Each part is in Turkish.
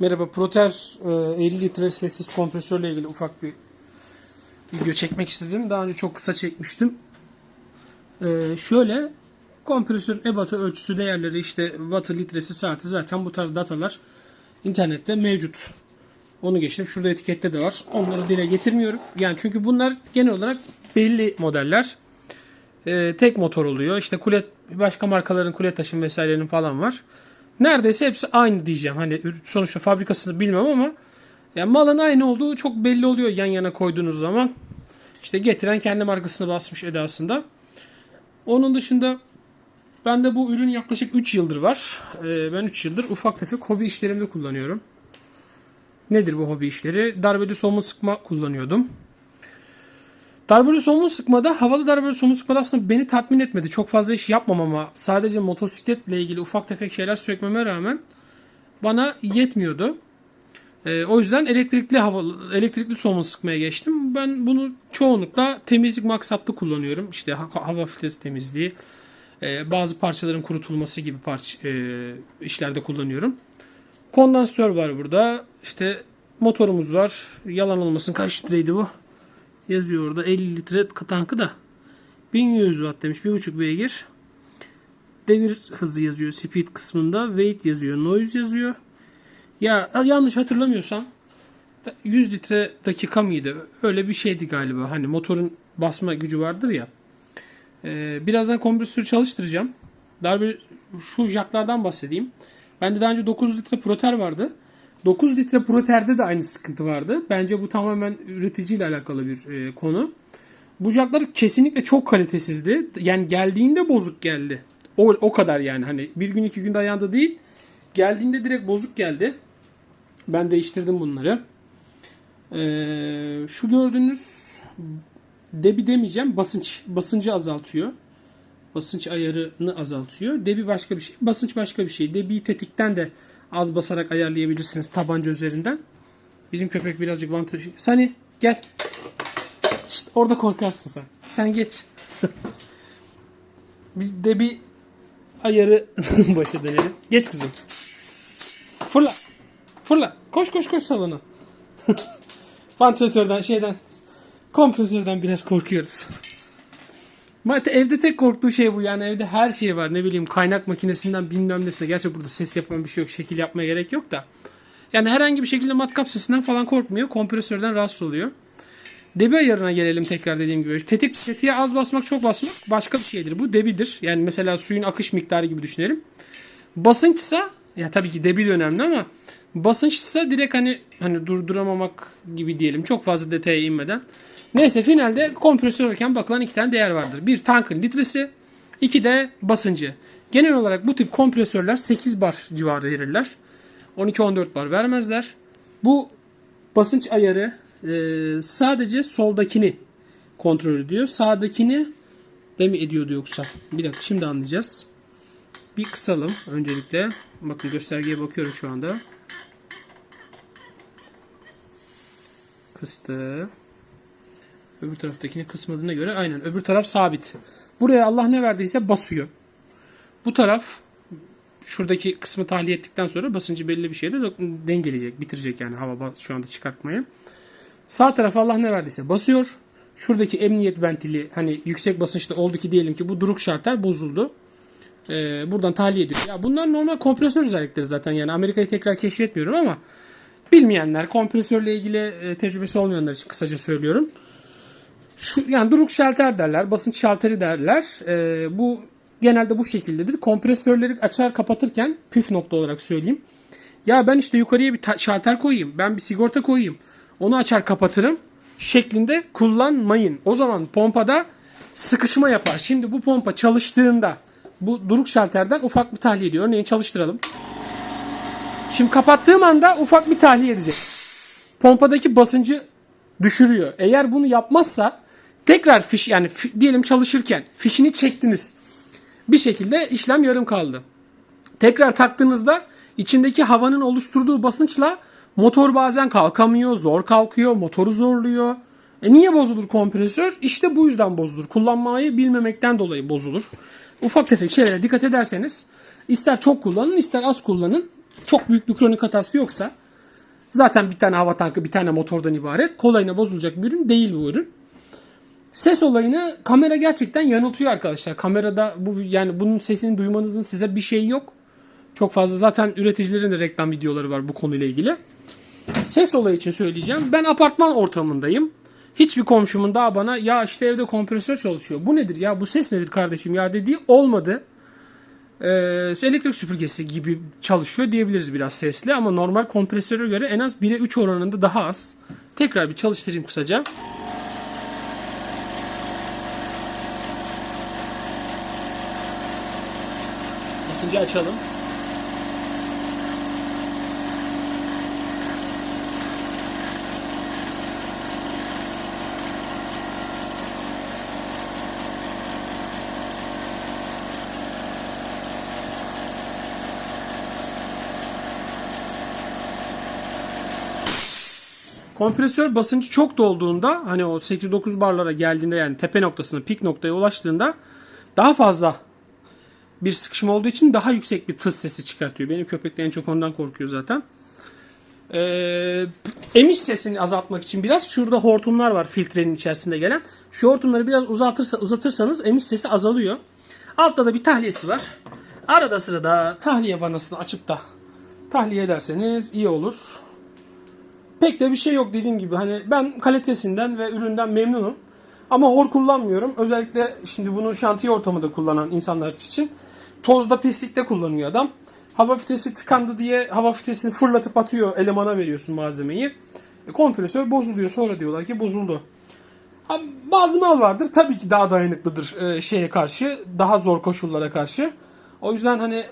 Merhaba, Proter e, 50 litre sessiz kompresörle ilgili ufak bir video çekmek istedim. Daha önce çok kısa çekmiştim. E, şöyle, kompresörün ebatı ölçüsü değerleri işte wattı, litresi, saati zaten bu tarz datalar internette mevcut. Onu geçtim. Şurada etikette de var. Onları dile getirmiyorum. Yani çünkü bunlar genel olarak belli modeller. E, tek motor oluyor. İşte kule başka markaların kule taşım vesairenin falan var. Neredeyse hepsi aynı diyeceğim. Hani sonuçta fabrikasını bilmem ama yani malın aynı olduğu çok belli oluyor yan yana koyduğunuz zaman. İşte getiren kendi markasını basmış edasında. Onun dışında bende bu ürün yaklaşık 3 yıldır var. Ee, ben 3 yıldır ufak tefek hobi işlerimde kullanıyorum. Nedir bu hobi işleri? Darbeli somun sıkma kullanıyordum. Darbeli somun sıkmada, havalı darbeli somun sıkmada aslında beni tatmin etmedi. Çok fazla iş yapmam ama sadece motosikletle ilgili ufak tefek şeyler sökmeme rağmen bana yetmiyordu. Ee, o yüzden elektrikli havalı, elektrikli somun sıkmaya geçtim. Ben bunu çoğunlukla temizlik maksatlı kullanıyorum. İşte ha- hava filtresi temizliği, e, bazı parçaların kurutulması gibi parça, e, işlerde kullanıyorum. Kondansatör var burada. İşte motorumuz var. Yalan olmasın kaç litreydi bu? Yazıyor orada 50 litre tankı da 1100 watt demiş. 1.5 beygir. Devir hızı yazıyor speed kısmında. Weight yazıyor. Noise yazıyor. Ya yanlış hatırlamıyorsam 100 litre dakika mıydı? Öyle bir şeydi galiba. Hani motorun basma gücü vardır ya. Ee, birazdan kompresörü çalıştıracağım. Daha bir şu jaklardan bahsedeyim. Bende daha önce 9 litre proter vardı. 9 litre proterde de aynı sıkıntı vardı. Bence bu tamamen üreticiyle alakalı bir e, konu. Bu jaklar kesinlikle çok kalitesizdi. Yani geldiğinde bozuk geldi. O, o kadar yani. Hani bir gün iki gün dayandı değil. Geldiğinde direkt bozuk geldi. Ben değiştirdim bunları. Ee, şu gördüğünüz debi demeyeceğim. Basınç. Basıncı azaltıyor. Basınç ayarını azaltıyor. Debi başka bir şey. Basınç başka bir şey. Debiyi tetikten de az basarak ayarlayabilirsiniz tabanca üzerinden. Bizim köpek birazcık vantaj. Sani gel. İşte orada korkarsın sen. Sen geç. Biz de bir ayarı başa dönelim. Geç kızım. Fırla. Fırla. Koş koş koş salona. Vantilatörden şeyden kompresörden biraz korkuyoruz. Mate evde tek korktuğu şey bu yani evde her şey var ne bileyim kaynak makinesinden bilmem nesine. Gerçi burada ses yapan bir şey yok şekil yapmaya gerek yok da. Yani herhangi bir şekilde matkap sesinden falan korkmuyor. Kompresörden rahatsız oluyor. Debi ayarına gelelim tekrar dediğim gibi. Tetik, tetiğe az basmak çok basmak başka bir şeydir. Bu debidir. Yani mesela suyun akış miktarı gibi düşünelim. Basınçsa ya tabii ki debi de önemli ama basınçsa direkt hani hani durduramamak gibi diyelim. Çok fazla detaya inmeden. Neyse finalde kompresörken bakılan iki tane değer vardır. Bir tankın litresi, iki de basıncı. Genel olarak bu tip kompresörler 8 bar civarı verirler. 12-14 bar vermezler. Bu basınç ayarı e, sadece soldakini kontrol ediyor. Sağdakini de mi ediyordu yoksa? Bir dakika şimdi anlayacağız. Bir kısalım öncelikle. Bakın göstergeye bakıyorum şu anda. Kıstı. Öbür taraftakini kısmadığına göre aynen öbür taraf sabit. Buraya Allah ne verdiyse basıyor. Bu taraf şuradaki kısmı tahliye ettikten sonra basıncı belli bir şeyde dengeleyecek, bitirecek yani hava şu anda çıkartmayı. Sağ taraf Allah ne verdiyse basıyor. Şuradaki emniyet ventili hani yüksek basınçta oldu ki diyelim ki bu duruk şarter bozuldu. Ee, buradan tahliye ediyor. Ya bunlar normal kompresör özellikleri zaten yani Amerika'yı tekrar keşfetmiyorum ama bilmeyenler, kompresörle ilgili e, tecrübesi olmayanlar için kısaca söylüyorum. Şu, yani duruk şalter derler, basınç şalteri derler. Ee, bu genelde bu şekildedir. Kompresörleri açar kapatırken püf nokta olarak söyleyeyim. Ya ben işte yukarıya bir şalter koyayım, ben bir sigorta koyayım, onu açar kapatırım şeklinde kullanmayın. O zaman pompada sıkışma yapar. Şimdi bu pompa çalıştığında bu duruk şalterden ufak bir tahliye ediyor. Örneğin çalıştıralım. Şimdi kapattığım anda ufak bir tahliye edecek. Pompadaki basıncı düşürüyor. Eğer bunu yapmazsa tekrar fiş yani fi- diyelim çalışırken fişini çektiniz. Bir şekilde işlem yarım kaldı. Tekrar taktığınızda içindeki havanın oluşturduğu basınçla motor bazen kalkamıyor, zor kalkıyor, motoru zorluyor. E niye bozulur kompresör? İşte bu yüzden bozulur. Kullanmayı bilmemekten dolayı bozulur. Ufak tefek şeylere dikkat ederseniz ister çok kullanın ister az kullanın. Çok büyük bir kronik hatası yoksa Zaten bir tane hava tankı, bir tane motordan ibaret. Kolayına bozulacak bir ürün değil bu ürün. Ses olayını kamera gerçekten yanıltıyor arkadaşlar. Kamerada bu yani bunun sesini duymanızın size bir şeyi yok. Çok fazla zaten üreticilerin de reklam videoları var bu konuyla ilgili. Ses olayı için söyleyeceğim. Ben apartman ortamındayım. Hiçbir komşumun daha bana ya işte evde kompresör çalışıyor. Bu nedir ya bu ses nedir kardeşim ya dediği olmadı. Ee, elektrik süpürgesi gibi çalışıyor diyebiliriz biraz sesli ama normal kompresöre göre en az 1'e 3 oranında daha az. Tekrar bir çalıştırayım kısaca. Basıncı açalım. Kompresör basıncı çok dolduğunda hani o 8-9 barlara geldiğinde yani tepe noktasına pik noktaya ulaştığında daha fazla bir sıkışma olduğu için daha yüksek bir tıs sesi çıkartıyor. Benim köpek de en çok ondan korkuyor zaten. Ee, emiş sesini azaltmak için biraz şurada hortumlar var filtrenin içerisinde gelen. Şu hortumları biraz uzatırsa, uzatırsanız emiş sesi azalıyor. Altta da bir tahliyesi var. Arada sırada tahliye vanasını açıp da tahliye ederseniz iyi olur. Pek de bir şey yok dediğim gibi. Hani ben kalitesinden ve üründen memnunum. Ama hor kullanmıyorum. Özellikle şimdi bunu şantiye ortamında kullanan insanlar için tozda pislikte kullanıyor adam. Hava filtresi tıkandı diye hava filtresini fırlatıp atıyor. Elemana veriyorsun malzemeyi. E, kompresör bozuluyor. Sonra diyorlar ki bozuldu. Ha, bazı mal vardır. Tabii ki daha dayanıklıdır e, şeye karşı. Daha zor koşullara karşı. O yüzden hani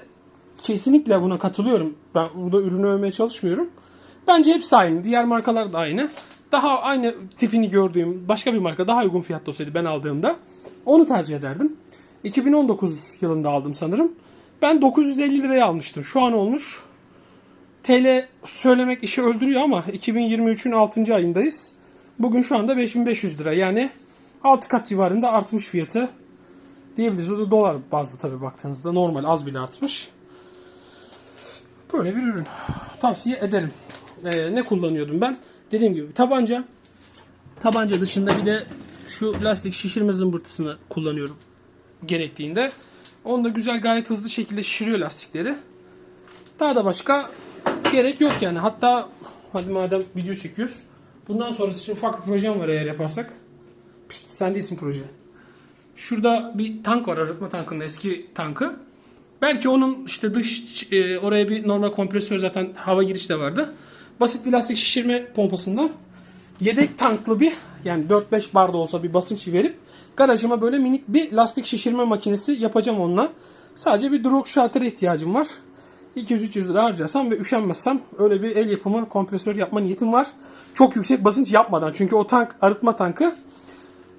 kesinlikle buna katılıyorum. Ben burada ürünü övmeye çalışmıyorum. Bence hepsi aynı. Diğer markalar da aynı. Daha aynı tipini gördüğüm başka bir marka daha uygun fiyatta olsaydı ben aldığımda onu tercih ederdim. 2019 yılında aldım sanırım. Ben 950 liraya almıştım. Şu an olmuş. TL söylemek işi öldürüyor ama 2023'ün 6. ayındayız. Bugün şu anda 5500 lira. Yani 6 kat civarında artmış fiyatı diyebiliriz. O da dolar bazlı tabii baktığınızda. Normal az bile artmış. Böyle bir ürün. Tavsiye ederim. Ee, ne kullanıyordum ben? Dediğim gibi tabanca. Tabanca dışında bir de şu lastik şişirme zımbırtısını kullanıyorum gerektiğinde. Onu da güzel gayet hızlı şekilde şişiriyor lastikleri. Daha da başka gerek yok yani. Hatta hadi madem video çekiyoruz. Bundan sonrası için ufak bir projem var eğer yaparsak. Pişt, sen değilsin proje. Şurada bir tank var arıtma tankının eski tankı. Belki onun işte dış e, oraya bir normal kompresör zaten hava girişi de vardı. Basit bir lastik şişirme pompasından yedek tanklı bir yani 4-5 bar da olsa bir basınç verip garajıma böyle minik bir lastik şişirme makinesi yapacağım onunla. Sadece bir drog şaltere ihtiyacım var. 200-300 lira harcarsam ve üşenmezsem öyle bir el yapımı kompresör yapma niyetim var. Çok yüksek basınç yapmadan. Çünkü o tank arıtma tankı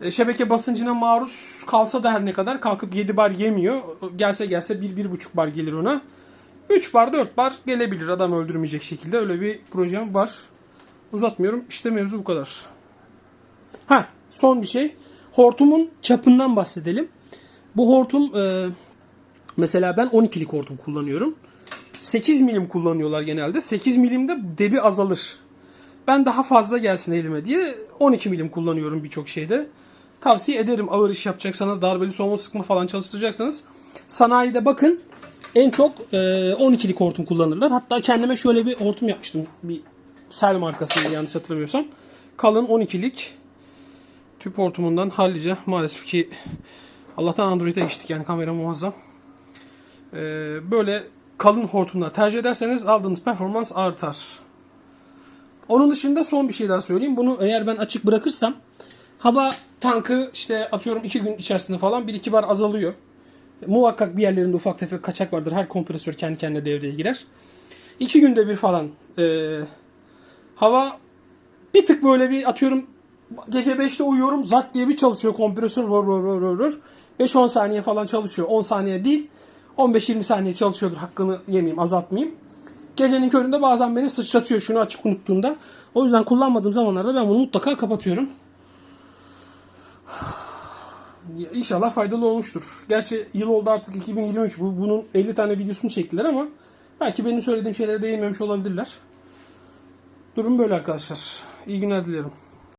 e, şebeke basıncına maruz kalsa da her ne kadar kalkıp 7 bar yemiyor. Gelse gelse 1-1,5 bar gelir ona. 3 bar 4 bar gelebilir adam öldürmeyecek şekilde. Öyle bir projem var. Uzatmıyorum. İşte mevzu bu kadar. Ha son bir şey. Hortumun çapından bahsedelim. Bu hortum e, mesela ben 12'lik hortum kullanıyorum. 8 milim kullanıyorlar genelde. 8 milimde debi azalır. Ben daha fazla gelsin elime diye 12 milim kullanıyorum birçok şeyde. Tavsiye ederim ağır iş yapacaksanız, darbeli somun sıkma falan çalıştıracaksanız. Sanayide bakın en çok e, 12'lik hortum kullanırlar. Hatta kendime şöyle bir hortum yapmıştım. Bir Sel markasıydı yanlış hatırlamıyorsam. Kalın 12'lik tüp hortumundan hallice maalesef ki Allah'tan Android'e geçtik yani kamera muazzam. E, böyle kalın hortumlar tercih ederseniz aldığınız performans artar. Onun dışında son bir şey daha söyleyeyim. Bunu eğer ben açık bırakırsam hava tankı işte atıyorum 2 gün içerisinde falan 1-2 bar azalıyor. Muhakkak bir yerlerinde ufak tefek kaçak vardır. Her kompresör kendi kendine devreye girer. 2 günde bir falan e, hava bir tık böyle bir atıyorum gece 5'te uyuyorum zart diye bir çalışıyor kompresör vur vur vur vur. 5-10 saniye falan çalışıyor. 10 saniye değil. 15-20 saniye çalışıyordur. Hakkını yemeyeyim, azaltmayayım. Gecenin köründe bazen beni sıçratıyor şunu açık unuttuğumda. O yüzden kullanmadığım zamanlarda ben bunu mutlaka kapatıyorum. İnşallah faydalı olmuştur. Gerçi yıl oldu artık 2023. Bu, bunun 50 tane videosunu çektiler ama belki benim söylediğim şeylere değinmemiş olabilirler. Durum böyle arkadaşlar. İyi günler dilerim.